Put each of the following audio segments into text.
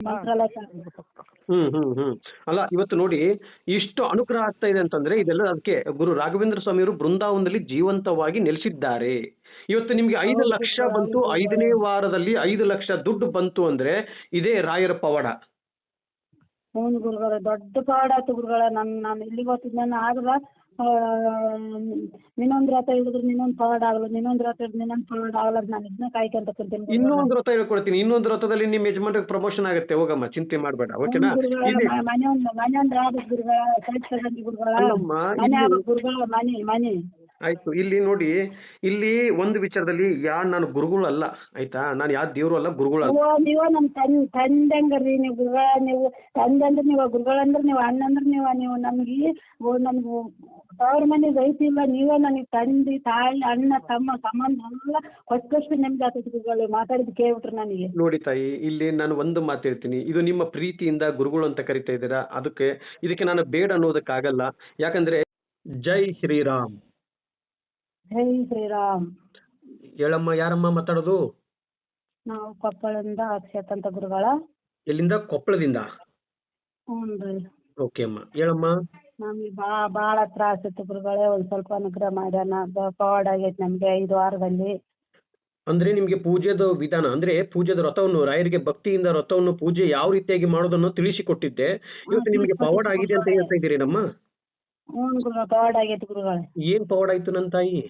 ಮಂತ್ರಾಲಯ ಹ್ಮ್ ಹ್ಮ್ ಹ್ಮ್. ಅಲ್ಲ ಇವತ್ತು ನೋಡಿ ಇಷ್ಟು ಅನುಗ್ರಹ ಆಗ್ತಾ ಇದೆ ಅಂತಂದ್ರೆ ಇದೆಲ್ಲ ಅದಕ್ಕೆ ಗುರು ರಾಘವೇಂದ್ರ ಸ್ವಾಮಿಯವರು ಬೃಂದಾವನದಲ್ಲಿ ಜೀವಂತವಾಗಿ ನೆಲೆಸಿದ್ದಾರೆ. ಇವತ್ತು ನಿಮ್ಗೆ ಐದು ಲಕ್ಷ ಬಂತು. ಐದನೇ ವಾರದಲ್ಲಿ ಐದು ಲಕ್ಷ ದುಡ್ಡು ಬಂತು ಅಂದ್ರೆ ಇದೇ ರಾಯರ ಪವಾಡ ಹ್ಞೂ ಗುರುಗಳ ದೊಡ್ಡ ಪವಾಡ ಆಯ್ತು ಗುರುಗಳ. ನಾನು ನಾನು ಇಲ್ಲಿಗೆ ಹೋಗ್ತಿದ್ದೆ ಆದ್ರ ನಿನ್ನೊಂದು ರಥ ಹಿಡಿದ್ರೆ ನಿನ್ನೊಂದ್ ಪಾಡ್ ಆಗಲ್ಲ ನಿನ್ನೊಂದ್ ರಥ ಹಿಡಿದ್ರೆ ನಿನ್ನೊಂದ್ ಪಾಡ್ ಆಗಲ್ಲ ನಾನು ಇದನ್ನ ಕಾಯ್ಕೊಂತ ಕುಂತೀನಿ ಇನ್ನೊಂದು ರಥ ಹೇಳ್ಕೊಡ್ತೀನಿ. ಇನ್ನೊಂದು ರಥದಲ್ಲಿ ನಿಮ್ಮ ಯಜಮಾನ್ರಿಗೆ ಪ್ರಮೋಷನ್ ಆಗುತ್ತೆ. ಹೋಗಮ್ಮ ಚಿಂತೆ ಮಾಡಬೇಡ ಓಕೆನಾ ಮನೆ ಒಂದು ಮನೆ ಒಂದು ಗುರುಗಳ ಸೈಟ್ ತಗೊಂಡಿ ಗುರುಗಳ. ಮನೆ ಗುರುಗಳ ಮನೆ ಮನೆ. ಆಯ್ತು ಇಲ್ಲಿ ನೋಡಿ ಇಲ್ಲಿ ಒಂದು ವಿಚಾರದಲ್ಲಿ ಯಾ ನಾನು ಗುರುಗಳು ಅಲ್ಲ ಆಯ್ತಾ? ನಾನು ಯಾವ ದೇವ್ರು ಅಲ್ಲ ಗುರುಗಳು ಅಲ್ಲ. ನೀವು ನೀವು ನಮ್ಮ ತನ್ ತಂದಂಗರಿ ನೀವು ಗುರುಗಳ ನೀವು ತಂದೆ ಅಂದ್ರೆ ನೀವು ಗುರುಗಳು ಅಂದ್ರೆ ನೀವು ಅಣ್ಣ ಅಂದ್ರೆ ನೀವು ನೀವು ನಮ್ಗೆ ನಮ್ಗೆ ತವ್ರ ಮನೆಗೆ ಐತಿಲ್ಲ ನೀವೇ ನನಗೆ ತಂದೆ ತಾಯಿ ಅಣ್ಣ ತಮ್ಮ ಸಂಬಂಧ ಎಲ್ಲ ಕೊಟ್ಟಷ್ಟು ನಿಮ್ಗೆ ಆಗ್ತೈತಿ ಗುರುಗಳು ಮಾತಾಡಿದ್ ಕೇಳ್ಬಿಟ್ರು ನನಗೆ. ನೋಡಿ ತಾಯಿ ಇಲ್ಲಿ ನಾನು ಒಂದು ಮಾತು ಹೇಳ್ತೀನಿ. ಇದು ನಿಮ್ಮ ಪ್ರೀತಿಯಿಂದ ಗುರುಗಳು ಅಂತ ಕರಿತಾ ಇದ್ದೀರಾ? ಅದಕ್ಕೆ ಇದಕ್ಕೆ ನಾನು ಬೇಡ ಅನ್ನೋದಕ್ಕಾಗಲ್ಲ. ಯಾಕಂದ್ರೆ ಜೈ ಶ್ರೀರಾಮ್. ಜೈ ಶ್ರೀರಾಮ್ ಹೇಳಮ್ಮ ಯಾರಮ್ಮ ಮಾತಾಡೋದು? ನಾವು ಕೊಪ್ಪಳದಿಂದ ಅಕ್ಷತ್ ಅಂತ ಗುರುಗಳ. ಎಲ್ಲಿಂದ? ಕೊಪ್ಪಳದಿಂದ. ಹ್ಞೂ ರೀ. ಓಕೆ ಅಮ್ಮ. ಹೇಳಮ್ಮ. ನಮ್ಗೆ ಬಾ ಭಾಳ ತ್ರಾಸ ಇತ್ತು ಗುರುಗಳೇ ಒಂದ್ ಸ್ವಲ್ಪ ಅನುಗ್ರಹ ಮಾಡ್ಯಾನ. ಫಾರ್ವರ್ಡ್ ಆಗೈತೆ ನಮ್ಗೆ ಐದು ವಾರದಲ್ಲಿ. ಅಂದ್ರೆ ನಿಮ್ಗೆ ಪೂಜೆದ ವಿಧಾನ ಅಂದ್ರೆ ಪೂಜೆದ ರಥವನ್ನು ರಾಯರಿಗೆ ಭಕ್ತಿಯಿಂದ ರಥವನ್ನು ಪೂಜೆ ಯಾವ ರೀತಿಯಾಗಿ ಮಾಡೋದನ್ನು ತಿಳಿಸಿಕೊಟ್ಟಿದ್ದೆ. ಇವತ್ತು ನಿಮ್ಗೆ ಪವಾಡ ಆಗಿದೆ ಅಂತ ಹೇಳ್ತಾ ಇದ್ದೀರಿ ನಮ್ಮ ಹ್ಞೂ ಗುರುಗಳ ಆಗೈತೆ ಗುರುಗಳೇ. ಏನ್ ಪವಾಡ ಆಯ್ತು ನನ್ನ ತಾಯಿ?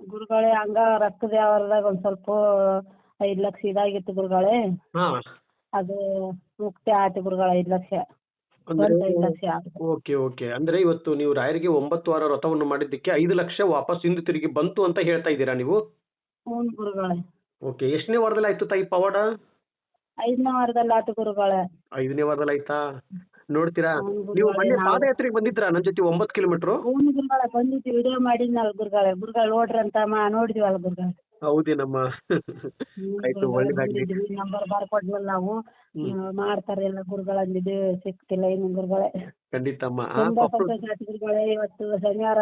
ಗುರುಗಳೇ ಹಂಗ ರಕ್ತದ ವ್ಯವಹಾರದಾಗ ಒಂದ್ ಸ್ವಲ್ಪ ಐದ್ ಲಕ್ಷ ಇದಾಗಿತ್ತು ಗುರುಗಳೇ. ಹಾ. ಅದು ಮುಕ್ತಿ ಆಯ್ತು ಗುರುಗಳ ಐದ್ ಲಕ್ಷ. ಅಂದ್ರೆ ಐದ್ ಲಕ್ಷ ಆಯ್ತು. Okay okay. ಅಂದ್ರೆ ಇವತ್ತು ನೀವು ರಾಯರಿಗೆ ಒಂಬತ್ತು ವಾರ ವ್ರತವನ್ನು ಮಾಡಿದ್ದಕ್ಕೆ ಐದು ಲಕ್ಷ ವಾಪಸ್ ಹಿಂದೆ ತಿರುಗಿ ಬಂತು ಅಂತ ಹೇಳ್ತಾ ಇದ್ದೀರಾ ನೀವು? ಹ್ಞೂ ಗುರುಗಳೇ. ಓಕೆ ಎಷ್ಟನೇ ವಾರದಲ್ಲಿ ಆಯ್ತು ತಾಯಿ ಪವಾಡ? ಐದನೇ ವಾರದಲ್ಲಿ ಆಯ್ತು ಗುರುಗಳೇ. ಐದನೇ ವಾರದಲ್ಲಿ ಆಯ್ತಾ? ನೋಡ್ತೀರಾ? ನೀವು ಮೊನ್ನೆ ಪಾದಯಾತ್ರೆಗೆ ಬಂದಿದ್ರಾ ನನ್ನ ಜೊತೆ ಒಂಬತ್ತು ಕಿಲೋಮೀಟರ್? ಹ್ಞೂ ಗುರುಗಳೇ ಬಂದಿದ್ವಿ ವಿಡಿಯೋ ಮಾಡಿದ್ನಲ್ಲ ಗುರುಗಳೇ ಗುರುಗಳು ನೋಡಿದ್ವಿ ಅಲ್ಲ ನೋಡಿದ್ವಲ್ಲ ಗುರುಗಳೇ. ಹೌದೇನಮ್ಮ. ಆಯ್ತು ಒಳ್ಳೇದಾಗ್ಲಿ. ನಂಬರ್ ಬರ್ಕೊಟ್ವಲ್ಲ ನಾವು. ಮಾಡ್ತಾರೆ ಎಲ್ಲ ಗುರುಗಳಂದಿದ್ದು ಸಿಕ್ತಿಲ್ಲ ಇನ್ನು ಗುರುಗಳೇ. ಖಂಡಿತಮ್ಮ. ತುಂಬಾ ಕೊಪ್ಪಳ- ಸಂತೋಷ ಆಯ್ತು ಗುರುಗಳೇ ಇವತ್ತು ಶನಿವಾರ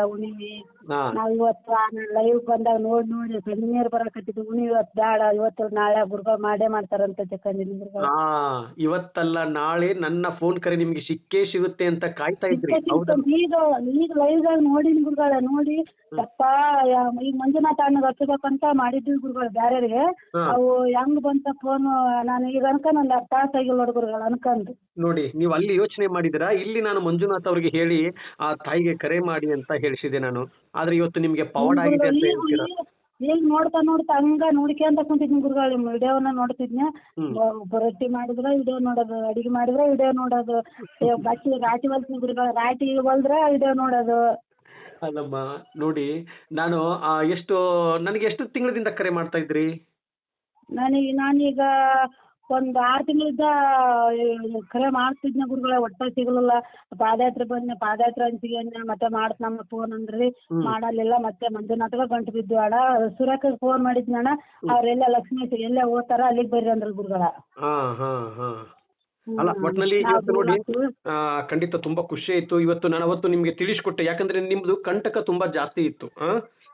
ಹಾ. ನಾವ್ ಇವತ್ತು ಲೈವ್ ಬಂದಾಗ ನೋಡಿ ನೋಡಿ ಕಣ್ಣೀರ್ ಬರಕತ್ತಿದ್ದು ಉಣಿ ಇವತ್ತು ಬೇಡ ಇವತ್ತು ನಾಳೆ ಗುರುಗಳು ಮಾಡೇ ಮಾಡ್ತಾರಂತ ತಿಳ್ಕೊಂಡಿದ್ದೀನಿ ಗುರುಗಳು. ಹಾ ಇವತ್ತಲ್ಲ ನಾಳೆ ನನ್ನ ಫೋನ್ ಕರೆ ನಿಮ್ಗೆ ಸಿಕ್ಕೇ ಸಿಗುತ್ತೆ ಅಂತ ಕಾಯ್ತಾ ಇದ್ರಿ. ಈಗ ಈಗ ಲೈವ್ ದಾಗ ನೋಡಿನಿ ಗುರುಗಳ ನೋಡಿ ತಪ್ಪ ಈಗ ಮಂಜುನಾಥ ಅಣ್ಣಗೆ ಹಚ್ಚಬೇಕಂತ ಮಾಡಿದ್ವಿ ಗುರುಗಳು ಬ್ಯಾರೆಯವ್ರಿಗೆ. ಹಾ. ಅವು ಹೆಂಗ್ ಬಂತ ಫೋನ್ ನಾನು ಈಗ ಅನ್ಕೊಂಡ್ ಒಂದ್ ಹತ್ತು ತಾಸು ಆಗಿಲ್ಲ ನೋಡಿ ಗುರುಗಳು ಅನ್ಕೊಂಡು. ನೋಡಿ ನೀವು ಅಲ್ಲಿ ಯೋಚನೆ ಮಾಡಿದಿರಾ ಇಲ್ಲಿ ನಾನು ಮಂಜುನಾಥ್ ಅವ್ರಿಗೆ ಹೇಳಿ ಆ ತಾಯಿಗೆ ಕರೆ ಮಾಡಿ ಅಂತ ಹೇಳಿಸಿದೆ ನಾನು. ಆದ್ರೆ ಇವತ್ತು ನಿಮ್ಗೆ ಪವಾಡ ಆಗಿದೆ ಅಂತ ಹೇಳ್ತೀರಾ? ಈಗ ನೋಡ್ತಾ ನೋಡ್ತಾ ಹಂಗ ನೋಡ್ಕೊಂತ ಕುಂತಿದ್ನಿ ಗುರುಗಳು ವಿಡಿಯೋನ ನೋಡ್ತಿದ್ನೆ ರೊಟ್ಟಿ ಮಾಡಿದ್ರ ವಿಡಿಯೋ ನೋಡೋದು ಅಡಿಗೆ ಮಾಡಿದ್ರ ವಿಡಿಯೋ ನೋಡೋದು. ಬಟ್ಟಿ ಬಟ್ಟೆ ರಾಟಿ ಹೊಲ್ತೀನಿ ಗುರುಗಳ ರಾಟಿ ಹೊಲ್ದ್ರ ವಿಡಿಯೋ ನೋಡೋದು. ಅಲ್ಲಮ್ಮ ನೋಡಿ ನಾನು ಆ, ಎಷ್ಟು ನನಗೆ ಎಷ್ಟು ತಿಂಗಳಿಂದ ಕರೆ ಮಾಡ್ತಾ ಇದ್ರಿ? ನಾನೀಗ ನಾನೀಗ ಒಂದ್ ಆರ್ ತಿಂಗಳಿಂದ ಕರೆ ಮಾಡ್ತಿದ್ನ ಗುರುಗಳ ಒಟ್ಟ ಸಿಗಲಿಲ್ಲ. ಪಾದಯಾತ್ರೆ ಬಂದ್ನ ಪಾದಯಾತ್ರೆ ಅಂಚಿಗೆ ಮತ್ತೆ ಮಾಡ್ತನಮ್ಮ ಫೋನ್ ಅಂದ್ರಿ. ಮಾಡಲಿಲ್ಲ ಮತ್ತೆ ಮಂಜುನಾಥಗ ಗಂಟು ಬಿದ್ದು ಅಣ್ಣ ಸುರಕ್ಕ ಫೋನ್ ಮಾಡಿದ್ನ ಅಣ್ಣ ಅವ್ರೆಲ್ಲ ಲಕ್ಷ್ಮೀ ಎಲ್ಲೇ ಓದ್ತಾರ ಅಲ್ಲಿಗೆ ಬರ್ರಿ ಅಂದ್ರ ಗುರುಗಳ. ಹಾ ಹಾ ಹಾ. ಅಲ್ಲ ಒಟ್ನಲ್ಲಿ ಇವತ್ತು ನೋಡಿ ಖಂಡಿತ ತುಂಬಾ ಖುಷಿ ಆಯ್ತು. ಇವತ್ತು ನಾನು ಅವತ್ತು ನಿಮ್ಗೆ ತಿಳಿಸ್ಕೊಟ್ಟೆ. ಯಾಕಂದ್ರೆ ನಿಮ್ದು ಕಂಟಕ ತುಂಬಾ ಜಾಸ್ತಿ ಇತ್ತು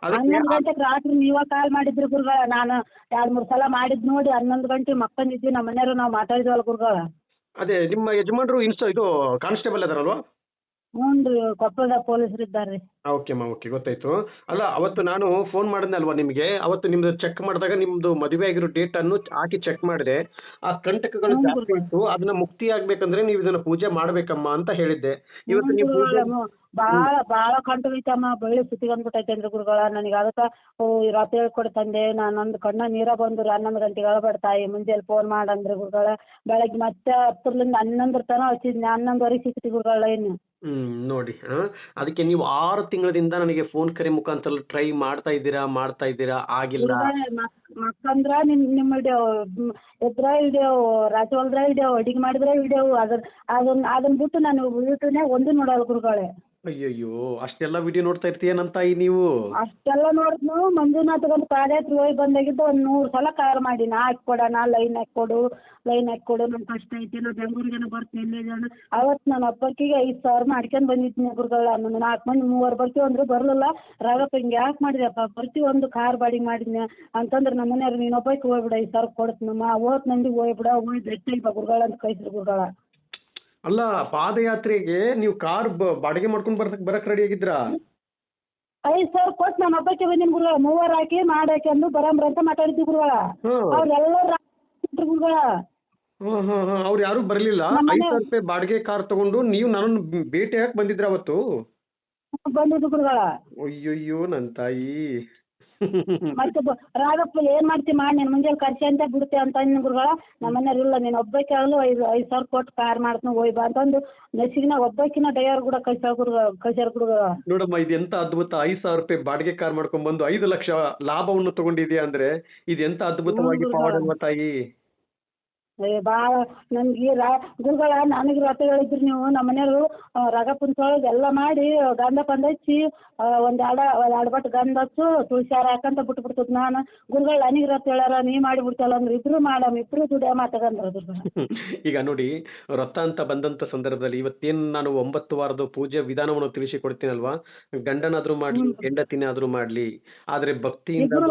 ಹನ್ನೊಂದು ಗಂಟೆಗೆ ರಾತ್ರಿ ನೀವ ಕಾಲ್ ಮಾಡಿದ್ರಿ ಗುರುಗಳ ನಾನು ಎರಡ್ ಮೂರ್ ಸಲ ಮಾಡಿದ್ ನೋಡಿ ಹನ್ನೊಂದು ಗಂಟೆ ಮಕ್ಕಂದಿದ್ವಿ ನಮ್ಮ ಮನೆಯವ್ರು ನಾವು ಮಾತಾಡಿದ್ವಲ್ಲ ಗುರುಗಳ. ಅದೇ ನಿಮ್ಮ ಯಜಮಾನ್ರು ಇನ್ಸ್ಟಾ ಇದು ಕಾನ್ಸ್ಟೇಬಲ್ ಅದಾರಲ್ವಾ? ಹ್ಞೂ ರೀ ಕೊಪ್ಪಳದಾಗ ಇದ್ದಾರೆ ಇದ್ದಾರ್ರಿ ಓಕೆ ಅಮ್ಮ ಓಕೆ ಗೊತ್ತಾಯ್ತು. ಅಲ್ಲ ಅವತ್ತು ನಾನು ಫೋನ್ ಮಾಡಿದ್ನಲ್ವಾ ನಿಮಗೆ? ಅವತ್ತು ನಿಮ್ದು ಚೆಕ್ ಮಾಡಿದಾಗ ನಿಮ್ದು ಮದುವೆ ಆಗಿರೋ ಡೇಟ್ ಅನ್ನು ಹಾಕಿ ಚೆಕ್ ಮಾಡಿದೆ. ಆ ಕಂಟಕಗಳು ಜಾಸ್ತಿ ಇತ್ತು. ಅದನ್ನ ಮುಕ್ತಿ ಆಗ್ಬೇಕಂದ್ರೆ ನೀವು ಇದನ್ನ ಪೂಜೆ ಮಾಡ್ಬೇಕಮ್ಮ ಅಂತ ಹೇಳಿದ್ದೆ. ಇವತ್ತು ನೀವು ಪೂಜೆ ಬಾಳ ಬಾಳ ಕಂಟು ಐತಮ್ಮ ಬಳ್ಳಿ ಸುತ್ತಿಗಂದ್ಬಿಟ್ಟೈತೆ ಅಂದ್ರೆ ಗುರುಗಳ. ನನಗೆ ಅದಕ್ಕ ರಾತ್ರಿ ಹೇಳ್ಕೊಡಿ ತಂದೆ ನಾನು ನಂದು ಕಣ್ಣ ನೀರ ಬಂದ್ರು ಹನ್ನೊಂದು ಗಂಟೆಗೆ ತಾಯಿ ಮುಂಜಾನೆ ಫೋನ್ ಮಾಡಂದ್ರೆ ಗುರುಗಳ. ಬೆಳಗ್ಗೆ ಮತ್ತೆ ಹತ್ತರಿಂದ ಹನ್ನೊಂದರ ತನಕ ಹಚ್ಚಿದ್ನಿ ಹನ್ನೊಂದುವರೆಗೆ ಸಿಕ್ತಿ ಗುರುಗಳ ಇನ್ನು. ಹ್ಮ್, ನೋಡಿ ಅದಕ್ಕೆ ನೀವು ಆರು ತಿಂಗಳಿಂದ ನನಗೆ ಫೋನ್ ಕರೆ ಮುಖಾಂತರ ಟ್ರೈ ಮಾಡ್ತಾ ಇದ್ದೀರಾ ಮಾಡ್ತಾ ಇದ್ದೀರಾ ಆಗಿಲ್ಲ ಮಕ್ಕಂದ್ರ ನಿಮ್ ನಿಮ್ಮ ವಿಡಿಯೋ ಎದ್ರ ವಿಡಿಯೋ ರಾತ್ರಿ ಹೊಲ್ದ್ರ ವಿಡಿಯೋ ಅಡಿಗೆ ಮಾಡಿದ್ರೆ ವಿಡಿಯೋ ಅದನ್ ಅದನ್ ಅದನ್ನ ಬಿಟ್ಟು ನಾನು ಯೂಟ್ಯೂಬ್ನಾಗ ಒಂದು ನೋಡಲ್ಲ ಗುರುಗಳೇ. ಅಯ್ಯಯ್ಯೋ, ಅಷ್ಟೆಲ್ಲ ವಿಡಿಯೋ ನೋಡ್ತಾ ಇರ್ತೀಯ ನನ್ ತಾಯಿ ನೀವು? ಅಷ್ಟೆಲ್ಲ ನೋಡಿದ್ನು, ಮಂಜುನಾಥಗೊಂದು ಪಾದಯಾತ್ರೆ ಹೋಗಿ ಬಂದಾಗಿದ್ದು ಒಂದು ನೂರು ಸಲ ಕಾಲ್ ಮಾಡಿ ನಾ ಕೊಡೋಣ ಲೈನ್ ಹಾಕಿ ಕೊಡು ಲೈನ್ ಕೊಡು ನಂಗೆ ಕಷ್ಟ ಐತಿ ನಾ ಬೆಂಗ್ಳೂರಿಗೇನ ಬರ್ತೀನಿ, ಇಲ್ಲೇ ಜನ ಅವತ್ತು ನಾನು ಹಬ್ಬಕ್ಕಿಗೆ ಐದು ಸಾವಿರ ಮಾಡ್ಕೊಂಡ್ ಬಂದಿದ್ದೀನಿ ಗುರುಗಳ ನನ್ನ ನಾಲ್ಕು ಮಂದಿ, ಮೂವರು ಬರ್ತೀವಿ ಅಂದ್ರೆ ಬರಲಿಲ್ಲ. ರಾಗಪ್ಪ ಹಿಂಗೆ ಯಾಕೆ ಮಾಡಿದೆಪ್ಪ ಬರ್ತೀವಿ ಒಂದು ಕಾರ್ ಬಾಡಿಗೆ ಮಾಡಿದ್ನ. ಅಂತಂದ್ರೆ ನಮ್ಮ ಮನೆಯವ್ರು ನೀನೊಬ್ಬಕ್ಕೆ ಹೋಗ್ಬಿಡ, ಐದು ಸಾವಿರ ಕೊಡ್ತೀನಮ್ಮ. ಓದ್ ಮಂದಿ ಹೋಗ್ಬಿಡ, ಹೋಗಿ ಬೆಟ್ಟ ಗುರುಗಳ ಅಂತ ಕಳಿಸ್ರಿ ಗುರುಗಳ. ಅಲ್ಲ ಪಾದಯಾತ್ರೆಗೆ ನೀವು ಕಾರ್ ಬಾಡಿಗೆ ಮಾಡ್ಕೊಂಡು ಬರ್ ಬರಕ್ ರೆಡಿ ಆಗಿದ್ರಾ ಐದು ಸಾವಿರ ಕೊಟ್ಟು ನಾನು ಹಬ್ಬಕ್ಕೆ ಬಂದಿನ ಗುರುಗಳ ಮೂವರ್ ಹಾಕಿ ಮಾಡಾಕಿ ಅಂದು ಬರಂಬ್ರ ಅಂತ ಮಾತಾಡಿದ್ವಿ ಗುರುಗಳ. ಹ್ಮ್ ಅವ್ರೆಲ್ಲರೂ ಗುರುಗಳ. ಹ್ಮ್ ಹ್ಮ್ ಹ್ಮ್ ಅವ್ರು ಯಾರು ಬರಲಿಲ್ಲ. ನಮ್ಮ ಐದ್ ಸಾವಿರ ರೂಪಾಯಿ ಬಾಡಿಗೆ ಕಾರ್ ತಗೊಂಡು ನೀವು ನನ್ನನ್ನು ಭೇಟಿ ಹಾಕಿ ಬಂದಿದ್ರ ಅವತ್ತು? ಬಂದಿದ್ದು ಗುರುಗಳ. ಅಯ್ಯಯ್ಯೋ ನನ್ ತಾಯಿ. ಮತ್ತೆ ರಾಗಪ್ಪ ಏನ್ ಮಾಡ್ತಿ ಮಾಡಿ ನೀನ್ ಮುಂಜಾನೆ ಖರ್ಚು ಅಂತ ಬಿಡ್ತೆ ಅಂತ ಅಂದ್ ಗುರುಗಳ ನಮ್ಮ ಮನೆಯವ್ರು ಇಲ್ಲ ನೀನ್ ಒಬ್ಬಕ್ಕೆ ಆಗಲು ಐದು ಐದು ಸಾವಿರ ಕೊಟ್ಟು ಕಾರ್ ಮಾಡ್ತೀನಿ ಹೋಯ್ ಬಾ ಅಂತಂದು ನೆಸಿಗಿನ ಒಬ್ಬಕ್ಕಿನ ಡಯರ್ ಕೂಡ ಕಳ್ಸ ಗುರುಗಳ ಕಳ್ಸ್ಯಾರ ಗುರುಗಳ. ನೋಡಮ್ಮ ಇದು ಎಂತ ಅದ್ಭುತ ಐದ್ ಸಾವಿರ ರೂಪಾಯಿ ಬಾಡಿಗೆ ಕಾರ್ ಮಾಡ್ಕೊಂಡ್ ಬಂದು ಐದು ಲಕ್ಷ ಲಾಭವನ್ನು ತಗೊಂಡಿದ್ಯಾ ಅಂದ್ರೆ ಇದು ಎಂತ ಅದ್ಭುತವಾಗಿ ಹ್ಮ್, ತಾಯಿ? ಏ ಭಾಳ ಈ ರಾ ಗುರುಗಳ ನನಗೆ ರಥ ಹೇಳಿದ್ರಿ ನೀವು ನಮ್ಮ ಮನೆಯವರು ತೊಳೆದು ಎಲ್ಲ ಮಾಡಿ ಗಂಧ ಪಂದ ಹಚ್ಚಿ ಒಂದ್ ಎರಡ ಎರಡು ಬಟ್ ಗಂಧ ಹಚ್ಚು ತುಳಸಿ ಹಾರ ಹಾಕಂತ ಬಿಟ್ಟು ಬಿಡ್ತದ ನಾನು. ಗುರುಗಳು ನನಗೆ ರಥ ಹೇಳ್ಯಾರ ನೀ ಮಾಡಿ ಬಿಡ್ತಲ್ಲ ಅಂದ್ರೆ ಇಬ್ರು ಮಾಡಮ್ ಇಬ್ರು ದುಡಿಯ ಮಾತಾಗಂದ್ರೆ ಈಗ ನೋಡಿ ವ್ರತ ಅಂತ ಬಂದಂತ ಸಂದರ್ಭದಲ್ಲಿ ಇವತ್ತೇನ್ ನಾನು ಒಂಬತ್ತು ವಾರದ ಪೂಜೆ ವಿಧಾನವನ್ನು ತಿಳಿಸಿ ಕೊಡ್ತೀನಲ್ವಾ ಗಂಡನಾದ್ರೂ ಮಾಡ್ಲಿ ಹೆಂಡತಿನಾದ್ರೂ ಮಾಡ್ಲಿ ಆದ್ರೆ ಭಕ್ತಿಯಿಂದ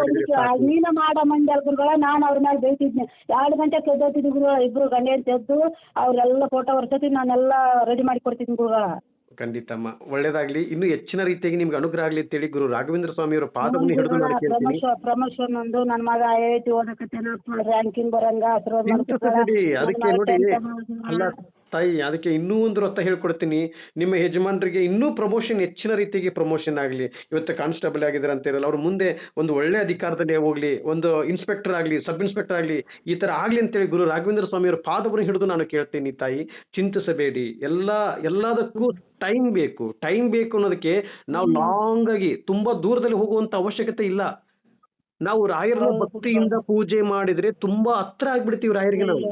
ನೀನು ಮಾಡ ಮಂದಿ ಗುರುಗಳ ನಾನು ಅವ್ರ ಮೇಲೆ ಬೈತಿದ್ನಿ ಎರಡು ಗಂಟೆ ಎದ್ದೋತಿದ್ವಿ ಗುರುಗಳ ಇಬ್ರು ಗಂಡ ಹೆಂಡ್ತಿ ಎದ್ದು ಅವ್ರೆಲ್ಲ ಫೋಟೋ ವರ್ಷತಿ ನಾನೆಲ್ಲ ರೆಡಿ ಮಾಡಿ ಕೊಡ್ತೀನಿ ಗುರುಗಳ ಖಂಡಿತಮ್ಮ. ಒಳ್ಳೇದಾಗ್ಲಿ. ಇನ್ನು ಹೆಚ್ಚಿನ ರೀತಿಯಾಗಿ ನಿಮ್ಗೆ ಅನುಗ್ರಹ ಆಗ್ಲಿ ಅಂತೇಳಿ ಗುರು ರಾಘವೇಂದ್ರ ಸ್ವಾಮಿಯವರ ಪಾದವನ್ನು ಹಿಡಿದು ನಾನು ಕೇಳ್ತೀನಿ. ಪ್ರಮೋಷನ್ ಒಂದು ನನ್ನ ಮಗ ಐ ಐ ಟಿ ಓದಕತ್ತೇನ. ರ್ಯಾಂಕಿಂಗ್ ಬರಂಗ ಅದಕ್ಕೆ ನೋಡಿ. ಅಲ್ಲ ತಾಯಿ ಅದಕ್ಕೆ ಇನ್ನೂ ಒಂದು ರಥ ಹೇಳ್ಕೊಡ್ತೀನಿ. ನಿಮ್ಮ ಯಜಮಾನರಿಗೆ ಇನ್ನೂ ಪ್ರಮೋಷನ್ ಹೆಚ್ಚಿನ ರೀತಿಗೆ ಪ್ರಮೋಷನ್ ಆಗಲಿ. ಇವತ್ತು ಕಾನ್ಸ್ಟೇಬಲ್ ಆಗಿದ್ದಾರೆ ಅಂತ ಇರಲ್ಲ ಅವ್ರು ಮುಂದೆ ಒಂದು ಒಳ್ಳೆ ಅಧಿಕಾರದಲ್ಲಿ ಹೋಗ್ಲಿ ಒಂದು ಇನ್ಸ್ಪೆಕ್ಟರ್ ಆಗಲಿ ಸಬ್ ಇನ್ಸ್ಪೆಕ್ಟರ್ ಆಗಲಿ ಈ ಥರ ಆಗಲಿ ಅಂತೇಳಿ ಗುರು ರಾಘವೇಂದ್ರ ಸ್ವಾಮಿಯವರ ಪಾದವನ್ನು ಹಿಡಿದು ನಾನು ಕೇಳ್ತೀನಿ ತಾಯಿ. ಚಿಂತಿಸಬೇಡಿ. ಎಲ್ಲ ಎಲ್ಲದಕ್ಕೂ ಟೈಮ್ ಬೇಕು. ಟೈಮ್ ಬೇಕು ಅನ್ನೋದಕ್ಕೆ ನಾವು ಲಾಂಗ್ ಆಗಿ ತುಂಬಾ ದೂರದಲ್ಲಿ ಹೋಗುವಂತ ಅವಶ್ಯಕತೆ ಇಲ್ಲ. ನಾವು ರಾಯರ ಭಕ್ತಿಯಿಂದ ಪೂಜೆ ಮಾಡಿದ್ರೆ ತುಂಬಾ ಹತ್ರ ಆಗ್ಬಿಡ್ತೀವಿ ರಾಯರಿಗೆ ನಾವು.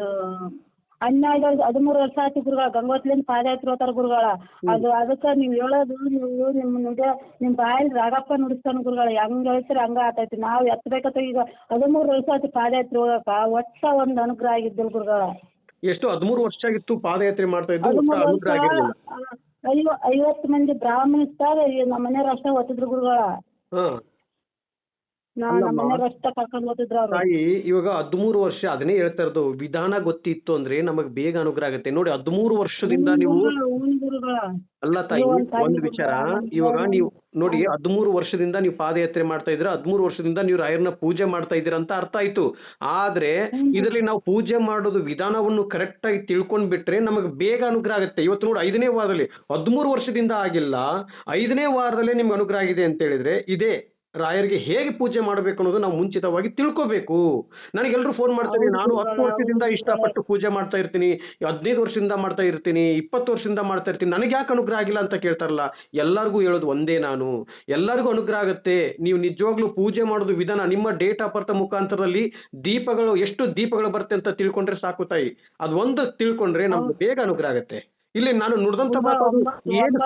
ಹನ್ನೆರಡು ಹದಿಮೂರು ವರ್ಷ ಆಯ್ತು ಗುರುಗಳ ಗಂಗೋತ್ಲಿಂದ ಪಾದಯಾತ್ರೆ ಹೋತಾರ ಗುರುಗಳ. ಅದು ಅದಕ್ಕ ನೀವ್ ಹೇಳೋದು ನೀವು ನಿಮ್ ನಿಜ ನಿಮ್ ಬಾಯಲ್ಲಿ ರಾಗಪ್ಪ ನುಡಿಸ್ತಾನ ಗುರುಗಳ ಹೆಂಗ್ ಹೇಳ್ತಿರ ಹಂಗ ಆತೈತಿ. ನಾವ್ ಎತ್ತಬೇಕತ್ತ ಈಗ ಹದಿಮೂರು ವರ್ಷ ಆಯ್ತು ಪಾದಯಾತ್ರೆ ಹೋಗಾಕ ಒಟ್ಟ ಒಂದ್ ಅನುಗ್ರಹ ಆಗಿದ್ದಿಲ್ಲ ಗುರುಗಳ. ಎಷ್ಟು ಹದಿಮೂರು ವರ್ಷ ಆಗಿತ್ತು ಪಾದಯಾತ್ರೆ ಮಾಡ್ತಾ ಇದ್ದು ಒಟ್ಟು ಹದಿಮೂರು ವರ್ಷ ಅನುಗ್ರಹ ಆಗಿರ್ಲಿಲ್ಲ? ಐವ ಐವತ್ತು ಮಂದಿ ಬ್ರಾಹ್ಮಣಿಸ್ತಾಗ ನಮ್ಮ ಮನೆಯವ್ರು ಅಷ್ಟೇ ಒತ್ತಿದ್ರು ಗುರುಗಳ. ಹಾ ನಾ ಅಲ್ಲಮ್ಮ. ನಮ್ಮ ಮನೆಯವ್ರು ಅಷ್ಟೇ ಕರ್ಕೊಂಡ್ ಓದಿದ್ರು ಅವ್ರು ತಾಯಿ ಇವಾಗ ಹದಿಮೂರು ವರ್ಷ ಅದನ್ನೇ ಹೇಳ್ತಾ ಇರೋದು. ವಿಧಾನ ಗೊತ್ತಿತ್ತು ಅಂದ್ರೆ ನಮಗ್ ಬೇಗ ಅನುಗ್ರಹ ಆಗುತ್ತೆ. ನೋಡಿ ಹದಿಮೂರು ವರ್ಷದಿಂದ ನೀವು ಅಲ್ಲ ತಾಯಿ ಒಂದ್ ವಿಚಾರ. ಇವಾಗ ನೀವು ನೋಡಿ ಹದಿಮೂರು ವರ್ಷದಿಂದ ನೀವು ಪಾದಯಾತ್ರೆ ಮಾಡ್ತಾ ಇದ್ರ ಹದಿಮೂರು ವರ್ಷದಿಂದ ನೀವು ರಾಯರ್ನ ಪೂಜೆ ಮಾಡ್ತಾ ಇದ್ದೀರಾ ಅಂತ ಅರ್ಥ ಆಯ್ತು. ಆದ್ರೆ ಇದರಲ್ಲಿ ನಾವು ಪೂಜೆ ಮಾಡೋದು ವಿಧಾನವನ್ನು ಕರೆಕ್ಟ್ ಆಗಿ ತಿಳ್ಕೊಂಡ್ ಬಿಟ್ರೆ ನಮಗೆ ಬೇಗ ಅನುಗ್ರಹ ಆಗುತ್ತೆ. ಇವತ್ತು ನೋಡಿ ಐದನೇ ವಾರದಲ್ಲಿ ಹದಿಮೂರು ವರ್ಷದಿಂದ ಆಗಿಲ್ಲ ಐದನೇ ವಾರದಲ್ಲೇ ನಿಮ್ಗೆ ಅನುಗ್ರಹ ಆಗಿದೆ ಅಂತ ಹೇಳಿದ್ರೆ ಇದೇ. ರಾಯರಿಗೆ ಹೇಗೆ ಪೂಜೆ ಮಾಡಬೇಕು ಅನ್ನೋದು ನಾವು ಮುಂಚಿತವಾಗಿ ತಿಳ್ಕೋಬೇಕು. ನನಗೆಲ್ಲರೂ ಫೋನ್ ಮಾಡ್ತಾರೆ ನಾನು ಹತ್ತು ವರ್ಷದಿಂದ ಇಷ್ಟಪಟ್ಟು ಪೂಜೆ ಮಾಡ್ತಾ ಇರ್ತೀನಿ ಹದಿನೈದು ವರ್ಷದಿಂದ ಮಾಡ್ತಾ ಇರ್ತೀನಿ ಇಪ್ಪತ್ತು ವರ್ಷದಿಂದ ಮಾಡ್ತಾ ಇರ್ತೀನಿ ನನಗೆ ಯಾಕೆ ಅನುಗ್ರಹ ಆಗಿಲ್ಲ ಅಂತ ಕೇಳ್ತಾರಲ್ಲ ಎಲ್ಲರಿಗೂ ಹೇಳೋದು ಒಂದೇ ನಾನು. ಎಲ್ಲರಿಗೂ ಅನುಗ್ರಹ ಆಗುತ್ತೆ. ನೀವು ನಿಜವಾಗ್ಲೂ ಪೂಜೆ ಮಾಡೋದು ವಿಧಾನ ನಿಮ್ಮ ಡೇಟ್ ಆಫ್ ಬರ್ತ್ ಮುಖಾಂತರದಲ್ಲಿ ದೀಪಗಳು ಎಷ್ಟು ದೀಪಗಳು ಬರುತ್ತೆ ಅಂತ ತಿಳ್ಕೊಂಡ್ರೆ ಸಾಕು ತಾಯಿ. ಅದು ಒಂದು ತಿಳ್ಕೊಂಡ್ರೆ ನಮ್ಗೆ ಬೇಗ ಅನುಗ್ರಹ ಆಗುತ್ತೆ. ಇಲ್ಲಿ ನಾನು ನುಡಿದಂತ ಮಾತು ಏನು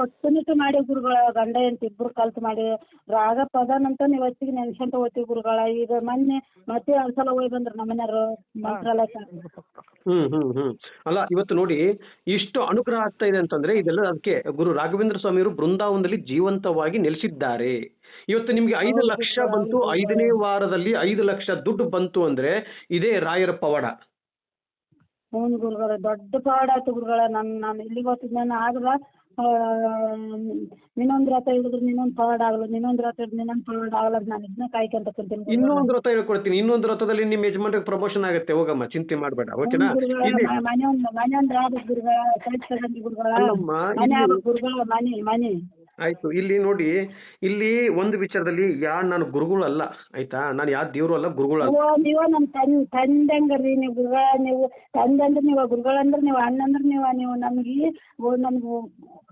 ಕಟ್ಟುನಿಟ್ಟು ಮಾಡಿ ಗುರುಗಳ ಗಂಡ ಅಂತ ಇಬ್ರು ಕಲ್ತು ಮಾಡಿ ರಾಗ ಪದನಂತ ನೀವು ಹೊತ್ತಿಗೆ ನೆನ್ಸ್ಕೊಂತ ಹೋಗ್ತೀವಿ ಗುರುಗಳ. ಈಗ ಮೊನ್ನೆ ಮತ್ತೆ ಒಂದ್ಸಲ ಹೋಗಿ ಬಂದ್ರು ನಮ್ಮ ಮನೆಯವರು ಮಂತ್ರಾಲಯ ಹ್ಮ್ ಹ್ಮ್ ಹ್ಮ್. ಅಲ್ಲ ಇವತ್ತು ನೋಡಿ ಇಷ್ಟು ಅನುಗ್ರಹ ಆಗ್ತಾ ಇದೆ ಅಂತಂದ್ರೆ ಇದೆಲ್ಲ ಅದಕ್ಕೆ ಗುರು ರಾಘವೇಂದ್ರ ಸ್ವಾಮಿಯವರು ಬೃಂದಾವನದಲ್ಲಿ ಜೀವಂತವಾಗಿ ನೆಲೆಸಿದ್ದಾರೆ. ಇವತ್ತು ನಿಮ್ಗೆ ಐದು ಲಕ್ಷ ಬಂತು ಐದನೇ ವಾರದಲ್ಲಿ ಐದು ಲಕ್ಷ ದುಡ್ಡು ಬಂತು ಅಂದ್ರೆ ಇದೇ ರಾಯರ ಪವಾಡ. ಹ್ಞೂ ಗುರುಗಳ ದೊಡ್ಡ ಪಾಡ ಆಯ್ತು ಗುರುಗಳ ನನ್ ನಾನು ಇಲ್ಲಿಗೆ ಹೋಗ್ತಿದ್ದೆ ನಾನು ಆದ್ರೆ ನಿನ್ನೊಂದ್ ರಥ ಹಿಡಿದ್ರೆ ನಿನ್ನೊಂದ್ ಪಾಡ್ ಆಗಲ್ಲ ನಿನ್ನೊಂದ್ ರಥ ಹಿಡಿದ್ರೆ ನಿನ್ನೊಂದ್ ಪಾಡ್ ಆಗಲ್ಲ ನಾನು ಇದನ್ನ ಕಾಯ್ಕೊಂತ ಕುಂತೀನಿ ಇನ್ನೊಂದ್ ರಥ ಹೇಳ್ಕೊಡ್ತೀನಿ ಇನ್ನೊಂದು ರಥದಲ್ಲಿ ನಿಮ್ಮ ಯಜಮಾನ್ರಿಗೆ ಪ್ರಮೋಷನ್ ಆಗುತ್ತೆ ಹೋಗಮ್ಮ ಚಿಂತೆ ಮಾಡಬೇಡ ಓಕೆನಾ ಮನೆ ಒಂದು ಮನೆ ಒಂದು ಗುರುಗಳ ಗುರುಗಳ ಮನೆ ಗುರುಗಳ ಮನೆ ಮನೆ. ಆಯ್ತು ಇಲ್ಲಿ ನೋಡಿ ಇಲ್ಲಿ ಒಂದು ವಿಚಾರದಲ್ಲಿ ಯಾ ನಾನು ಗುರುಗಳಲ್ಲ ಆಯ್ತಾ? ನಾನು ಯಾವ ದೇವ್ರು ಅಲ್ಲ ಗುರುಗಳಲ್ಲ ನೀವು ನೀವು ನಮ್ ತನ್ ತಂದಂಗ್ರಿ ನೀವು ಗುರುಗಳ ನೀವು ತಂದಂದ್ರ ಅಂದ್ರೆ ನೀವು ಗುರುಗಳಂದ್ರೆ ನೀವು ಅಣ್ಣ ಅಂದ್ರೆ ನೀವು ನೀವು ನಮ್ಗೆ ನಮ್ಗೆ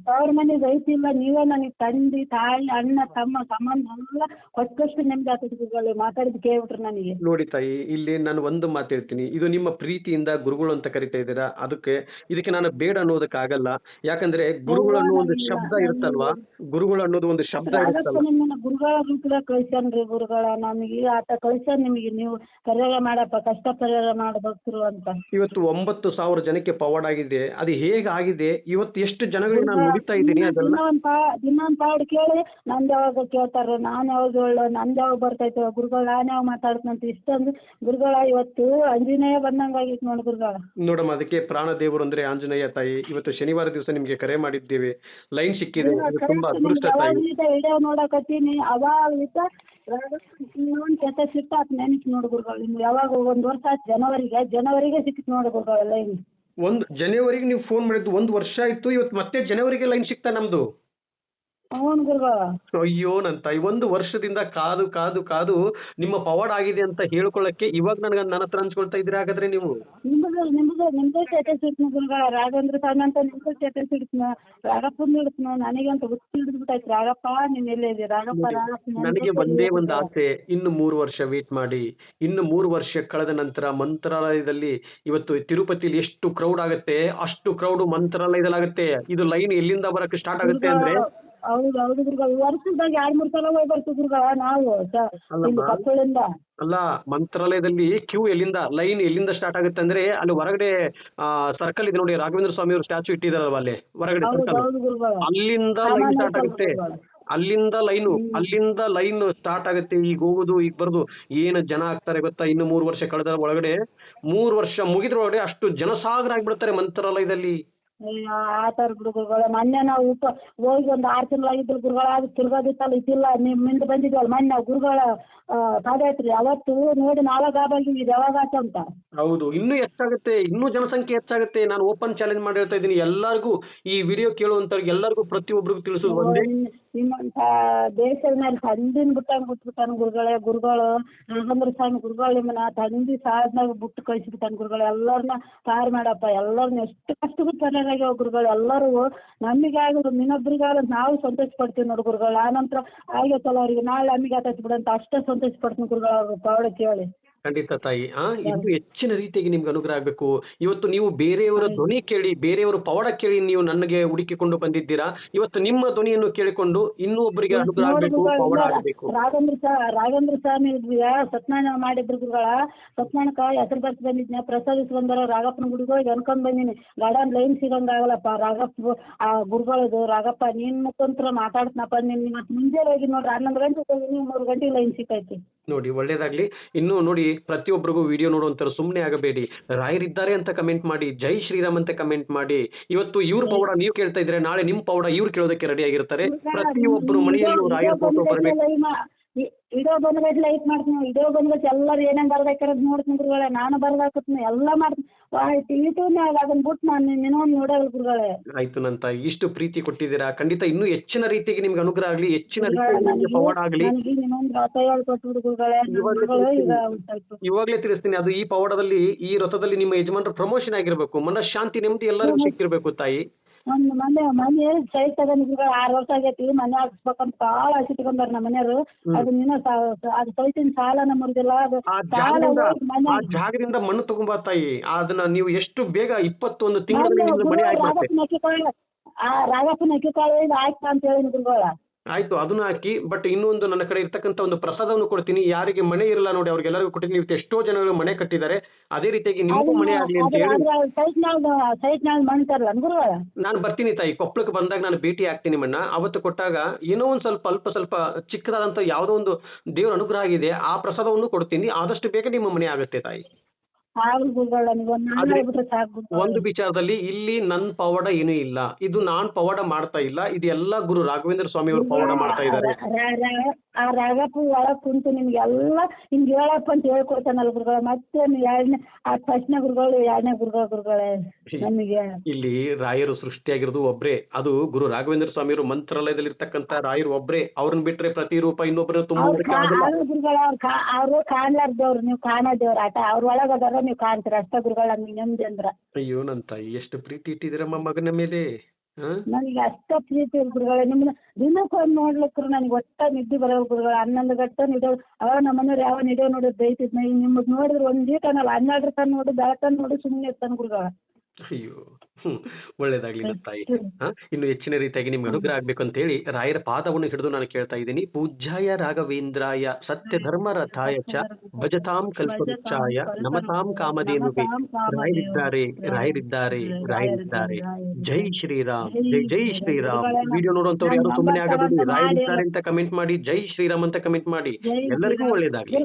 ತವ್ರ ಮನೆ ಐತಿಲ್ಲ ನೀವೇ ನನಗೆ ತಂದಿ ತಾಯಿ ಅಣ್ಣ ತಮ್ಮ ಸಂಬಂಧ ಎಲ್ಲ ಕೊಟ್ಟಷ್ಟು ನೆಮ್ಮದಿ ಆಗ್ತದೆ ಗುರುಗಳು ಮಾತಾಡಿದ್ ಕೇಳ್ಬಿಟ್ರೆ ನನಗೆ. ನೋಡಿ ತಾಯಿ ಇಲ್ಲಿ ನಾನು ಒಂದು ಮಾತು ಹೇಳ್ತೀನಿ. ಇದು ನಿಮ್ಮ ಪ್ರೀತಿಯಿಂದ ಗುರುಗಳು ಅಂತ ಕರಿತಾ ಇದ್ದೀರಾ? ಅದಕ್ಕೆ ಇದಕ್ಕೆ ನಾನು ಬೇಡ ಅನ್ನೋದಕ್ಕಾಗಲ್ಲ. ಯಾಕಂದ್ರೆ ಗುರುಗಳು ಅನ್ನೋ ಒಂದು ಶಬ್ದ ಇರುತ್ತಲ್ವಾ? ಗುರುಗಳು ಅನ್ನೋದು ಒಂದು ಶಬ್ದ ಇರುತ್ತಲ್ಲ. ನಿಮ್ಮನ್ನ ಗುರುಗಳ ರೂಪದಾಗ ಕಳ್ಸ್ಯಾನ್ರಿ ಗುರುಗಳ ನಮಗೆ ಆತ ಕಳ್ಸ್ಯಾನ ನಿಮಗೆ ನೀವು ಪರಿಹಾರ ಮಾಡಪ್ಪ ಕಷ್ಟ ಪರಿಹಾರ ಮಾಡ್ಬೇಕ್ರು ಅಂತ. ಇವತ್ತು ಒಂಬತ್ತು ಸಾವಿರ ಜನಕ್ಕೆ ಪವಾಡ್ ಆಗಿದೆ. ಅದು ಹೇಗಾಗಿದೆ ಇವತ್ತು ಎಷ್ಟು ಜನಗಳಿಗೆ ನಾನು ನುಡಿತಾ ಇದ್ದೀನಿ ಒಂದ್ ಪಾಡ್ ಕೇಳಿ ನಂದ್ ಯಾವಾಗ ಕೇಳ್ತಾರ ನಾನ್ ಯಾವಾಗ ಹೇಳೋ ನಂದ್ ಯಾವಾಗ ಬರ್ತೈತೆ ಗುರುಗಳು ನಾನ್ ಯಾವಾಗ ಮಾತಾಡ್ತಂತ ಇಷ್ಟೊಂದು ಗುರುಗಳ ಇವತ್ತು ಆಂಜನೇಯ ಬಂದಂಗ ಆಗಿತ್ತು ನೋಡಿ ಗುರುಗಳ. ನೋಡಮ್ಮ ಅದಕ್ಕೆ ಪ್ರಾಣ ದೇವರು ಅಂದ್ರೆ ಆಂಜನೇಯ ತಾಯಿ. ಇವತ್ತು ಶನಿವಾರ ದಿವಸ ನಿಮ್ಗೆ ಕರೆ ಮಾಡಿದ್ದೇವೆ. ಲೈನ್ ಸಿಕ್ಕಿದೆ. ಅದು ತುಂಬಾ ಅದೃಷ್ಟ ತಾಯಿ. ವಿಡಿಯೋ ನೋಡಕತ್ತೀನಿ. ಅವಾಗ್ಲಿದ್ದ ಇನ್ನೊಂದ್ ಕೆಟ್ಟ ಸಿಕ್ತಾತ್ ಆತ್ ನೆನಪು ನೋಡಿ ಗುರುಗಳು ನಿಮ್ಗೆ. ಯಾವಾಗ ಒಂದ್ ವರ್ಷ ಆಯ್ತು ಜನವರಿಗೆ. ಜನವರಿಗೆ ಸಿಕ್ತು ನೋಡಿ ಗುರುಗಳು ಲೈನ್ ಒಂದು ಜನವರಿಗೆ ನೀವು ಫೋನ್ ಮಾಡಿದ್ದು ಒಂದ್ ವರ್ಷ ಆಯ್ತು. ಇವತ್ತು ಮತ್ತೆ ಜನವರಿಗೆ ಲೈನ್ ಸಿಕ್ತಾ ನಮ್ದು. ಹ್ಞೂ ಗುರುಗಳ. ಅಯ್ಯೋ ನನ್ನ ತಾಯಿ ಒಂದು ವರ್ಷದಿಂದ ಕಾದು ಕಾದು ಕಾದು ನಿಮ್ಮ ಪವಾಡ್ ಆಗಿದೆ ಅಂತ ಹೇಳ್ಕೊಳ್ಳಕ್ಕೆ ಇವಾಗ ನನಗೆ ನನ್ನ ಹತ್ರ ಹಂಚ್ಕೊಳ್ತಾ ಇದ್ದೀರಾ ಹಾಗಾದ್ರೆ ನೀವು? ನಿಮ್ದು ನಿಮ್ದು ನಿಮ್ದು ಸ್ಟೇಟಸ್ ಇಡ್ತೀನಿ ಗುರುಗಳ ರಾಘವೇಂದ್ರ ಸ್ವಾಮಿ ಅಂತ ನಿಮ್ದು ಸ್ಟೇಟಸ್ ಇಡ್ತೀನಿ ರಾಗಪ್ಪಂದು ಇಡ್ತೀನಿ ನನಗಂತ ಹುಚ್ಚು ಹಿಡಿದ್ಬಿಟ್ಟಾಯ್ತು ರಾಗಪ್ಪ ನೀನ್ ಎಲ್ಲೇ ಇದೀಯ ರಾಗಪ್ಪ ರಾಗಪ್ಪ ನನಗೆ ಜೊತೆ ಒಂದೇ ಇರು. ಒಂದು ಆಸೆ ಇನ್ನು ಮೂರು ವರ್ಷ ವೇಟ್ ಮಾಡಿ. ಇನ್ನು ಮೂರು ವರ್ಷ ಕಳೆದ ನಂತರ ಮಂತ್ರಾಲಯದಲ್ಲಿ ಇವತ್ತು ತಿರುಪತಿಲಿ ಎಷ್ಟು ಕ್ರೌಡ್ ಆಗುತ್ತೆ ಅಷ್ಟು ಕ್ರೌಡ್ ಮಂತ್ರಾಲಯದಲ್ಲಿ ಆಗುತ್ತೆ ಇದು ಲೈನ್ ಎಲ್ಲಿಂದ ಬರಕ್ ಸ್ಟಾರ್ಟ್ ಆಗುತ್ತೆ ಅಂದ್ರೆ ಹೌದು ಹೌದು ಗುರುಗಳ ವರ್ಷದಾಗ ಎರಡ್ ಮೂರ್ ಸಲ ಹೋಗಿ ಬರ್ತೀವಿ ಗುರುಗಳ ನಾವು ಸ- ಅಲ್ಲಮ್ಮ. ಇಲ್ಲಿ ಕೊಪ್ಪಳಿಂದ. ಅಲ್ಲ ಮಂತ್ರಾಲಯದಲ್ಲಿ ಕ್ಯೂ ಎಲ್ಲಿಂದ ಲೈನ್ ಎಲ್ಲಿಂದ ಸ್ಟಾರ್ಟ್ ಆಗುತ್ತೆ ಅಂದ್ರೆ ಅಲ್ಲಿ ಹೊರಗಡೆ ಸರ್ಕಲ್ ಇದೆ ನೋಡಿ ರಾಘವೇಂದ್ರ ಸ್ವಾಮಿ ಅವ್ರ ಸ್ಟ್ಯಾಚು ಇಟ್ಟಿದಾರಲ್ವ ಅಲ್ಲಿ ಹೊರಗಡೆ ಹೌದು ಸರ್ಕಲ್ ಹೌದು ಗುರುಗಳ. ಅಲ್ಲಿಂದ ಲೈನ್ ಸ್ಟಾರ್ಟ್ ಆಗುತ್ತೆ. ಅಲ್ಲಿಂದ ಲೈನು ಅಲ್ಲಿಂದ ಲೈನ್ ಸ್ಟಾರ್ಟ್ ಆಗುತ್ತೆ ಈಗ ಹೋಗುದು ಈಗ ಬರ್ದು. ಏನು ಜನ ಆಗ್ತಾರೆ ಗೊತ್ತಾ? ಇನ್ನು ಮೂರು ವರ್ಷ ಕಳೆದ ಒಳಗಡೆ ಮೂರು ವರ್ಷ ಮುಗಿದ್ರೊಳಗಡೆ ಅಷ್ಟು ಜನಸಾಗರ ಆಗ್ಬಿಡ್ತಾರೆ ಮಂತ್ರಾಲಯದಲ್ಲಿ. ಅಯ್ಯೋ ಆತರ ಬಿಡು ಗುರುಗಳ. ಮೊನ್ನೆ ನಾವು ಉಪ ಹೋಗಿ ಒಂದ್ ಆರ್ ತಿಂಗಳಾಗಿದ್ರು ಗುರುಗಳ ಅದು ತಿರ್ಗೋದಿತ್ತಲ್ಲ ಇದಿಲ್ಲ. ನಿಮ್ಮಿಂದ ಬಂದಿದ್ವಲ್ಲ ಮೊನ್ನೆ ನಾವು ಗುರುಗಳ ಆ, ಪಾದಯಾತ್ರೆ. ಅವತ್ತು ನೋಡಿ ಗಾಬಾಗಿ ಇದು ಯಾವಾಗ ಆತ ಅಂತ? ಹೌದು. ಇನ್ನೂ ಹೆಚ್ಚಾಗುತ್ತೆ. ಇನ್ನೂ ಜನಸಂಖ್ಯೆ ಹೆಚ್ಚಾಗುತ್ತೆ. ನಾನು ಓಪನ್ ಚಾಲೆಂಜ್ ಮಾಡಿ ಹೇಳ್ತಾ ಇದ್ದೀನಿ. ಎಲ್ಲರಿಗೂ ಈ ವಿಡಿಯೋ ಕೇಳುವಂತವ್ರಿಗೆ ಎಲ್ಲರಿಗೂ ಪ್ರತಿಯೊಬ್ಬರಿಗೂ ತಿಳಿಸೋದು ಒಂದೇ ನಿಮ್ಮಂತ ದೇಶದ ಮೇಲೆ ತಂದಿನ ಬಿಟ್ಟಂಗ್ ಬಿಟ್ಬಿಟ್ಟಾನ ಗುರುಗಳೇ, ಗುರುಗಳು ನಾಗಂದ್ರ ಸ್ವಾಮಿ ಗುರುಗಳು ನಿಮ್ಮನ್ನ ತಂದಿ ಸಾಧನಾಗ ಬಿಟ್ಟು ಕಳಿಸ್ಬಿಟ್ಟಾನ ಗುರುಗಳು ಎಲ್ಲರನ್ನ ಪಾರ್ ಮಾಡಪ್ಪ ಎಲ್ಲರನ್ನ ಎಷ್ಟು ಕಷ್ಟಪಟ್ಟು ಪರಿಹಾರ ಗುರುಗಳು, ಎಲ್ಲರೂ ನಮಗೆ ಆಗೋದು ನಾವು ಸಂತೋಷ ಪಡ್ತೀವಿ ನೋಡಿ ಗುರುಗಳು ನಂತರ ಆಗೈತಲ್ಲ ಅವ್ರಿಗೆ, ನಾಳೆ ನಮಗೆ ಆತೈತಿ ಬಿಡಂತ ಅಷ್ಟೇ ಸಂತೋಷ ಪಡ್ತೀನಿ ಗುರುಗಳು ಅವ್ರ, ಪಾವಡೆ ಕೇಳಿ. ಖಂಡಿತ ತಾಯಿ. ಆ ಇದು ಹೆಚ್ಚಿನ ರೀತಿಯಾಗಿ ನಿಮ್ಗೆ ಅನುಗ್ರಹ ಆಗಬೇಕು. ಇವತ್ತು ನೀವು ಬೇರೆಯವರ ಧ್ವನಿ ಕೇಳಿ ಬೇರೆಯವರ ಪವಾಡ ಕೇಳಿ ನೀವು ನನಗೆ ಹುಡುಕಿಕೊಂಡು ಬಂದಿದ್ದೀರಾ? ಇವತ್ತು ನಿಮ್ಮ ಧ್ವನಿಯನ್ನು ಕೇಳಿಕೊಂಡು ಇನ್ನೂ ಒಬ್ಬರಿಗೆ ಅನುಗ್ರಹ ಆಗಬೇಕು ಪವಾಡ ಆಗಬೇಕು. ರಾಘವೇಂದ್ರ ರಾಘವೇಂದ್ರ ಸ್ವಾಮಿ ಸತ್ಯನಾರಾಯಣ ಮಾಡಿದ್ರು ಗುರುಗಳ? ಸತ್ಯನಾರಾಯಣಕ್ಕ ಹೆಸರು ಬರ್ಸಿ ಬಂದಿದ್ನ? ಪ್ರಸಾದಿಸ್ ಬಂದಾರ ರಾಘಪ್ಪನ ಗುಡಿಗೆ ಹೋಗಿ ಅನ್ಕೊಂಡ್ ಬಂದಿನಿ. ಗಾರ್ಡನ್ ಲೈನ್ ಸಿಗಂಗಾಗಲ್ಲಪ್ಪ ರಾಘಪ್ಪ ಆ ಗುರುಗಳದು ರಾಘಪ್ಪ ನಿನ್ ಮುಖಾಂತರ ಮಾತಾಡ್ತನಪ್ಪ ನಿನ್ ಇವತ್ತು ಮುಂಜಾನೆ ಹೋಗಿ ನೋಡ್ರಿ ಹನ್ನೊಂದು ಗಂಟೆಗೆ ಹೋಗಿನಿ ಮೂರು ಗಂಟೆಗೆ ಲೈನ್ ಸಿಕ್ಕೈತಿ ನೋಡಿ ಒಳ್ಳೇದಾಗ್ಲಿ. ಇನ್ನು ನೋಡಿ ಪ್ರತಿಯೊಬ್ಬರಿಗೂ ವಿಡಿಯೋ ನೋಡುವಂತಾರೆ ಸುಮ್ಮನೆ ಆಗಬೇಡಿ. ರಾಯರಿದ್ದಾರೆ ಅಂತ ಕಮೆಂಟ್ ಮಾಡಿ ಜೈ ಶ್ರೀರಾಮ್ ಅಂತ ಕಮೆಂಟ್ ಮಾಡಿ. ಇವತ್ತು ಇವ್ರ ಪೌಡ ನೀವು ಕೇಳ್ತಾ ಇದ್ರೆ ನಾಳೆ ನಿಮ್ ಪೌಡ ಇವ್ರು ಕೇಳೋದಕ್ಕೆ ರೆಡಿ ಆಗಿರ್ತಾರೆ. ಪ್ರತಿಯೊಬ್ಬರು ಮನೆಯಲ್ಲೂ ರಾಯರ್ ಫೋಟೋ ಬರಬೇಕು. ವಿಡಿಯೋ ಬಂದ್ಗಟ್ಲೆ ಲೈಕ್ ಮಾಡ್ತೀನಿ ಇಡೋ ಬಂದ್ಗಟ್ಲೆ ಎಲ್ಲರೂ ಏನೇನ್ ಬರ್ದಾಕಿರೋದ್ ನೋಡ್ತೀನಿ ಗುರುಗಳೇ ನಾನು ಬರ್ದಾಕತ್ತೀನಿ ಎಲ್ಲ ಮಾಡ್ತೀನಿ. ಟಿವಿಟೂನ್ಯಾಗ ಅದನ್ನ ಬಿಟ್ಟು ನಾನು ನಿನ್ನೊಂದು ನೋಡಲ್ಲ ಗುರುಗಳೇ ಆಯ್ತು ನಂತ ಇಷ್ಟು ಪ್ರೀತಿ ಕೊಟ್ಟಿದ್ದೀರಾ? ಖಂಡಿತ ಇನ್ನೂ ಹೆಚ್ಚಿನ ರೀತಿಗೆ ನಿಮ್ಗೆ ಅನುಗ್ರಹ ಆಗ್ಲಿ ಹೆಚ್ಚಿನ ರೀತಿಯಲ್ಲಿ ನಿಮ್ಗೆ ಪವಾಡ ಆಗ್ಲಿ. ನನಗೆ ಇನ್ನೊಂದು ರಥ ಹೇಳ್ಕೊಟ್ಬಿಡು ಗುರುಗಳೇ ನನ್ನ ಇವಾಗ್ಲೇ ಗುರುಗಳು ಈಗ ಇವಾಗ್ಲೇ ತಿಳಿಸ್ತೀನಿ ಅದು ಈ ಪವಾಡದಲ್ಲಿ ಈ ರಥದಲ್ಲಿ ನಿಮ್ಮ ಯಜಮಾನರ ಪ್ರಮೋಷನ್ ಆಗಿರ್ಬೇಕು. ಮನಃಶಾಂತಿ ನೆಮ್ಮದಿ ಎಲ್ಲರಿಗೂ ಸಿಕ್ಕಿರ್ಬೇಕು ತಾಯಿ. ಒಂದು ಮನೆ ಮನೆ ಸೈಟ್ ತಗೊಂಡಿದ್ರು ಆರ್ ವರ್ಷ ಆಗೈತಿ ಮನೆ ಹಾಕ್ಸ್ಬೇಕಂತ ಭಾಳ ಆಸೆ ಇಟ್ಕೊಂಡಾರ ನಮ್ಮ ಮನೆಯವರು. ಅದು ನಿನ್ನ ಅದು ಸೈಟಿನ ಸಾಲನ ಮುರಿದಿಲ್ಲ ಅದು ಆ ಸಾಲ ಜಾಗದಿಂದ ಹೋಗಿ ಮನೆ ಆ ಜಾಗದಿಂದ ಮಣ್ಣು ತಗೊಂಬಾ ತಾಯಿ. ಅದನ್ನ ನೀವು ಎಷ್ಟು ಬೇಗ ಇಪ್ಪತ್ತೊಂದು ತಿಂಗಳಲ್ಲಿ ಮನೆ ರಾಗಪ್ಪನ ಅಕ್ಕಿಕಾಳು ಆ ರಾಗಪ್ಪನ ಅಕ್ಕಿಕಾಳು ಇದು ಆಯ್ತಾ ಅಂತ ಹೇಳಿ ಗುರುಗಳ ಆಯ್ತು ಅದನ್ನ ಹಾಕಿ ಬಟ್ ಇನ್ನೊಂದು ನನ್ನ ಕಡೆ ಇರ್ತಕ್ಕಂಥ ಒಂದು ಪ್ರಸಾದವನ್ನು ಕೊಡ್ತೀನಿ. ಯಾರಿಗೆ ಮನೆ ಇರಲ್ಲ ನೋಡಿ ಅವ್ರಿಗೆಲ್ಲರಿಗೂ ಕೊಟ್ಟಿದ್ದೀನಿ. ಇವತ್ತು ಎಷ್ಟೋ ಜನಗಳು ಮನೆ ಕಟ್ಟಿದ್ದಾರೆ. ಅದೇ ರೀತಿಯಾಗಿ ನಿಮಗೂ ಮನೆ ಆಗಲಿ ಅಂತ ಹೇಳಿ. ನಾನು ಬರ್ತೀನಿ ತಾಯಿ. ಕೊಪ್ಪಳಕ್ಕೆ ಬಂದಾಗ ನಾನು ಭೇಟಿ ಆಗ್ತೀನಿ ಮಣ್ಣ. ಅವತ್ತು ಕೊಟ್ಟಾಗ ಏನೋ ಒಂದು ಸ್ವಲ್ಪ ಅಲ್ಪ ಸ್ವಲ್ಪ ಚಿಕ್ಕದಾದಂತ ಯಾವುದೋ ಒಂದು ದೇವರ ಅನುಗ್ರಹ ಆಗಿದೆ. ಆ ಪ್ರಸಾದವನ್ನು ಕೊಡ್ತೀನಿ. ಆದಷ್ಟು ಬೇಗ ನಿಮ್ಮ ಮನೆ ಆಗುತ್ತೆ ತಾಯಿ. ಗುರುಗಳ ಒಂದ್ ನಾಳೆ ಆದ್ರೆ ಹೇಳ್ಬಿಟ್ರೆ ಸಾಕು. ಗುರುಗಳೇ. ಒಂದು ವಿಚಾರದಲ್ಲಿ ಇಲ್ಲಿ ನನ್ ಪವಾಡ ಏನೂ ಇಲ್ಲ. ಇದು ನಾನ್ ಪವಾಡ ಮಾಡ್ತಾ ಇಲ್ಲ. ಇದು ಎಲ್ಲ ಗುರು ರಾಘವೇಂದ್ರ ಸ್ವಾಮಿ ಅವರು ಪವಾಡ ಮಾಡ್ತಾ ಇದ್ದಾರೆ. ರ- ರ- ಆ ರಾಗಪ್ಪ ಒಳಗ್ ಕುಂತು ನಿಮ್ಗೆಲ್ಲ ಹಿಂಗ್ ಹೇಳಪ್ಪ ಅಂತ ಹೇಳ್ಕೊಡ್ತಾನಲ್ಲ ಗುರುಗಳ. ಮತ್ತೆ ಎರಡನೇ ಆ ಫಸ್ಟ್ನೇ ಗುರುಗಳು ಎರಡನೇ ಗುರುಗಳ ಗುರುಗಳೇ. ಇಲ್ಲಿ ರಾಯರು ಸೃಷ್ಟಿಯಾಗಿರೋದು ಒಬ್ರೇ. ಅದು ಗುರು ರಾಘವೇಂದ್ರ ಸ್ವಾಮಿಯವರು ಮಂತ್ರಾಲಯದಲ್ಲಿ ಇರ್ತಕ್ಕಂತ ರಾಯರು ಒಬ್ರೇ. ಅವ್ರನ್ನ ಬಿಟ್ರೆ ಪ್ರತಿ ರೂಪ ಇನ್ನೊಬ್ಬರನ್ನ ತುಂಬುವುದಕ್ಕೆ ಗುರುಗಳ ಅವ್ರ ಕಾಣ್ಲಾರ್ದವ್ರು ನೀವು ಕಾಣದೇವ್ರ ಆಟ. ಅವ್ರ ಒಳಗದವ್ರ ನೀವು ಕಾಣ್ತೀರ. ಅಷ್ಟ ಗುರುಗಳ ಅಂದ್ರ. ಅಯ್ಯೋ ನನ್ನ ತಾಯಿ ಎಷ್ಟು ಪ್ರೀತಿ ಇಟ್ಟಿದ್ದೀರಮ್ಮ ಮಗನ ಮೇಲೆ ನನಗೆ ಅಷ್ಟ ಪ್ರೀತಿ ಗುರುಗಳ. ನಿಮ್ಮನ್ನ ದಿನಕ್ಕೊಂದು ನೋಡ್ಲಿಕ್ರು ನನಗೆ ಒಟ್ಟ ನಿದ್ದೆ ಬರೋ ಗುರುಗಳ ಹನ್ನೊಂದು ಗಂಟೆ ನಿಡೋ ಅವ ನಮ್ಮ ಮನೆಯವ್ರು ಯಾವ ನಿಡೋ ನೋಡೋದು ಬೈತಿದ್ನ ಈಗ ನಿಮ್ಮದ್ ನೋಡಿದ್ರೆ ಒಂದ್ ಹನ್ನೆರಡು ತನ ನೋಡು ಬೆಳತನ ನೋಡು ಸುಮ್ಮನೆ ಇರ್ತಾನೆ ಗುರುಗಳ. ಅಯ್ಯೋ ಹ್ಮ್ ಒಳ್ಳೇದಾಗ್ಲಿ ನಮ್ಮ ತಾಯಿ ಹಾ ಇನ್ನು ಹೆಚ್ಚಿನ ರೀತಿಯಾಗಿ ನಿಮ್ಗೆ ಅನುಗ್ರಹ ಆಗ್ಬೇಕು ಅಂತ ಹೇಳಿ ರಾಯರ ಪಾದವನ್ನು ಹಿಡಿದು ನಾನು ಕೇಳ್ತಾ ಇದ್ದೀನಿ. ಪೂಜ್ಯಾಯ ರಾಘವೇಂದ್ರಾಯ ಸತ್ಯ ಧರ್ಮ ರಥಾಯ ಚ ಭಜತಾಂ ಕಲ್ಪವೃಕ್ಷಾಯ ನಮತಾಂ ಕಾಮಧೇನು ರಾಯರಿದ್ದಾರೆ ರಾಯರಿದ್ದಾರೆ ರಾಯರಿದ್ದಾರೆ ಜೈ ಶ್ರೀರಾಮ್ ಜೈ ಜೈ ಶ್ರೀರಾಮ್. ವಿಡಿಯೋ ನೋಡುವಂತವ್ರು ಯಾರು ಸುಮ್ಮನೆ ಆಗಬೇಡಿ ರಾಯರಿದ್ದಾರೆ ಅಂತ ಕಮೆಂಟ್ ಮಾಡಿ ಜೈ ಶ್ರೀರಾಮ್ ಅಂತ ಕಮೆಂಟ್ ಮಾಡಿ. ಎಲ್ಲರಿಗೂ ಒಳ್ಳೇದಾಗ್ಲಿ.